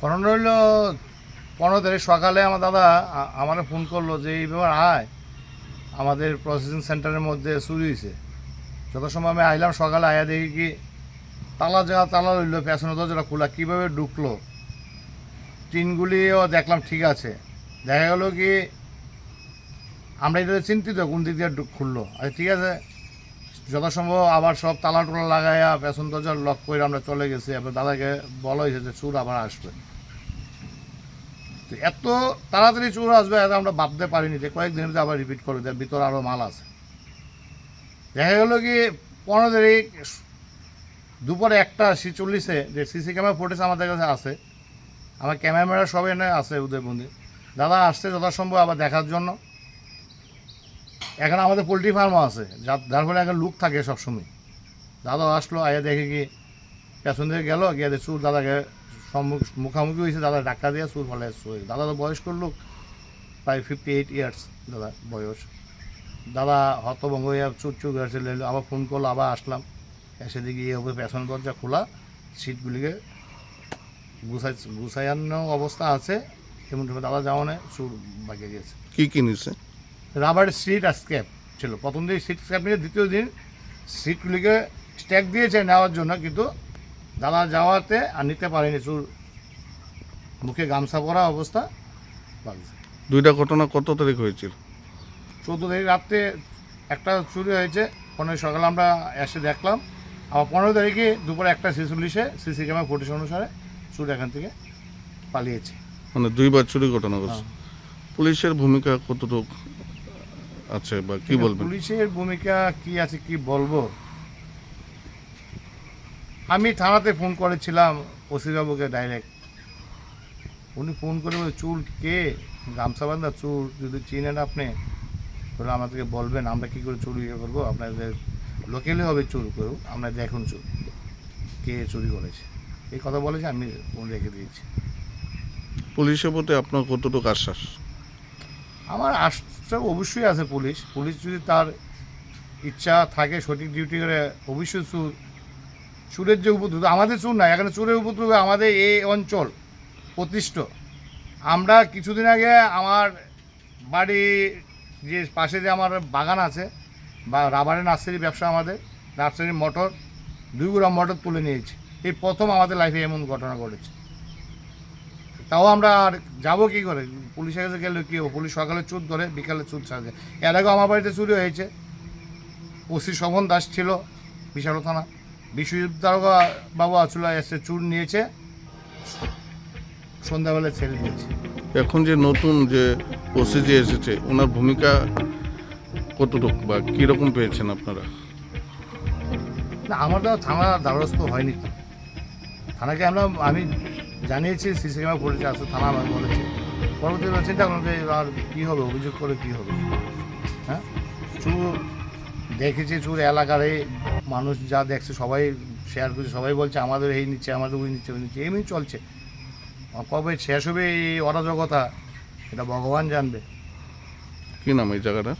ঘটনা হইল, পনেরো তারিখ সকালে আমার দাদা আমার ফোন করল যে, এই ব্যাপার, আয়। আমাদের প্রসেসিং সেন্টারের মধ্যে চুরি হয়েছে যত সময় আমি আইলাম, সকালে আয়া দেখি কি তালা জায়গা তালা রইল, পেছনে দরজাটা খোলা, কীভাবে ঢুকলো? টিনগুলিও দেখলাম ঠিক আছে। দেখা গেল কি আমরা এটা চিন্তিত কোন দিক দিয়ে খুললো। আচ্ছা ঠিক আছে। যথাসম্ভব আবার সব তালা টোলা লাগাইয়া পেছন দরজা লক করে আমরা চলে গেছি। এবার দাদাকে বলা হয়েছে যে, চুর আবার আসবে। এত তাড়াতাড়ি চুর আসবে আমরা ভাবতে পারিনি যে কয়েকদিনের মধ্যে আবার রিপিট করে দেয় ভিতরে আরও মাল আছে। দেখা গেলো কি পনেরো তারিখ, দুপুরে একটা সি চল্লিশে যে সিসি ক্যামেরা ফুটেজ আমাদের কাছে আছে। আমার ক্যামেরা সব এনে আছে উদয়বন্দি দাদা আসছে যথাসম্ভব আবার দেখার জন্য। এখানে আমাদের পোলট্রি ফার্মও আছে, যার ফলে এখন লুক থাকে সবসময়। দাদা আসলো, আয়া দেখে কি দিকে গেল, গিয়ে চুর দাদাকে সম্মুখ মুখামুখি হয়েছে দাদা ধাক্কা দিয়ে চুর ফলে শুয়ে দাদা তো বয়স্ক লোক প্রায় ফিফটি এইট ইয়ার্স দাদা বয়স। দাদা হতভঙ্গ হয়ে চুর চুর চলে আবার ফোন করল আবার আসলাম। এসে দেখি এই হবে পেছন দরজা খোলা সিটগুলিকে গুছাই গুছাইয়ানো অবস্থা আছে। এমন দাদা যাওয়া নেই চুর বাকিয়ে গেছে। কি কি নিছে রাবার সিট আর স্ক্যাপ ছিল। প্রথম দিন সিট স্ক্যাপ নিয়ে দ্বিতীয় দিন সিটগুলিকে স্ট্যাক দিয়েছে নেওয়ার জন্য কিন্তু দাদা যাওয়াতে আর নিতে পারেনি চুর মুখে গামছা পরা অবস্থা লাগছে দুইটা ঘটনা কত তারিখ হয়েছিল? চৌদ্দ তারিখ রাত্রে একটা চুরি হয়েছে পনেরো সকালে আমরা এসে দেখলাম। আবার পনেরো তারিখে দুপুরে একটা ছেচল্লিশে সিসি ক্যামেরা ফুটেজ অনুসারে চুর এখান থেকে পালিয়েছে। মানে দুইবার চুরি ঘটনা ঘটছে। হ্যাঁ। পুলিশের ভূমিকা কতটুকু আছে বা কি বলবেন? পুলিশের ভূমিকা কি আছে কি বলব? আমি থানাতে ফোন করেছিলাম ওসিবাবুকে ডাইরেক্ট উনি ফোন করে বলে চুল কে? গামছা বান্ধা চুল যদি চিনেন আপনি। তাহলে আমাদেরকে বলবেন আমরা কী করে চুরি ইয়ে করব? আপনাদের লোকেলে হবে চুর করুক আমরা দেখুন চুর কে চুরি করেছে। এই কথা বলেছে আমি ফোন রেখে দিয়েছি। পুলিশের প্রতি আপনার কতটুকু আশ্বাস? আমার আশা অবশ্যই আছে পুলিশ। পুলিশ যদি তার ইচ্ছা থাকে সঠিক ডিউটি করে অবশ্যই চুরের যে উপদ্রব, আমাদের চুর না এখানে চুরের উপদ্রবে আমাদের এই অঞ্চল প্রতিষ্ঠ। আমরা কিছুদিন আগে আমার বাড়ি যে পাশে যে আমার বাগান আছে, বা রাবারের নার্সারি ব্যবসা আমাদের নার্সারির মটর, দুই গ্রাম মটর তুলে নিয়েছি। এই প্রথম আমাদের লাইফে এমন ঘটনা ঘটেছে। তাও আমরা আর যাব কী করে? পুলিশের কাছে গেলে কি হবে? পুলিশ সকালে চুর ধরে, বিকালে চুর ছাড়ে এর আগে আমার বাড়িতে চুরি হয়েছে। ওসি শোভন দাস ছিল, বিশাল থানা। বিশ্বজিৎ দারোগা বাবু আসলে এসে চুর নিয়েছে। সন্ধ্যাবেলা ছেড়ে দিয়েছে এখন যে নতুন যে ওসি যে এসেছে ওনার ভূমিকা কতটুকু বা কীরকম পেয়েছেন আপনারা? না আমার তো থানা দ্বারস্থ হয়নি তো। থানাকে আমরা আমি জানিয়েছি সিসি ক্যামেরা পড়েছে আসলে থানা আমাকে বলেছে। পরবর্তী চিন্তা করলাম যে আর কী হবে অভিযোগ করে কী হবে? হ্যাঁ? চুর দেখেছি চুর এলাকারে মানুষ যা দেখছে সবাই শেয়ার করছে সবাই বলছে আমাদের এই নিচ্ছে আমাদের ওই নিচ্ছে ওই নিচ্ছে। এমনি চলছে। কবে শেষ হবে এই অরাজকতা এটা ভগবান জানবে। কি নাম এই জায়গাটা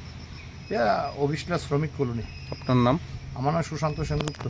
অভিশ্লা শ্রমিক কলোনি। আপনার নাম? আমার নাম সুশান্ত সেনগুপ্ত।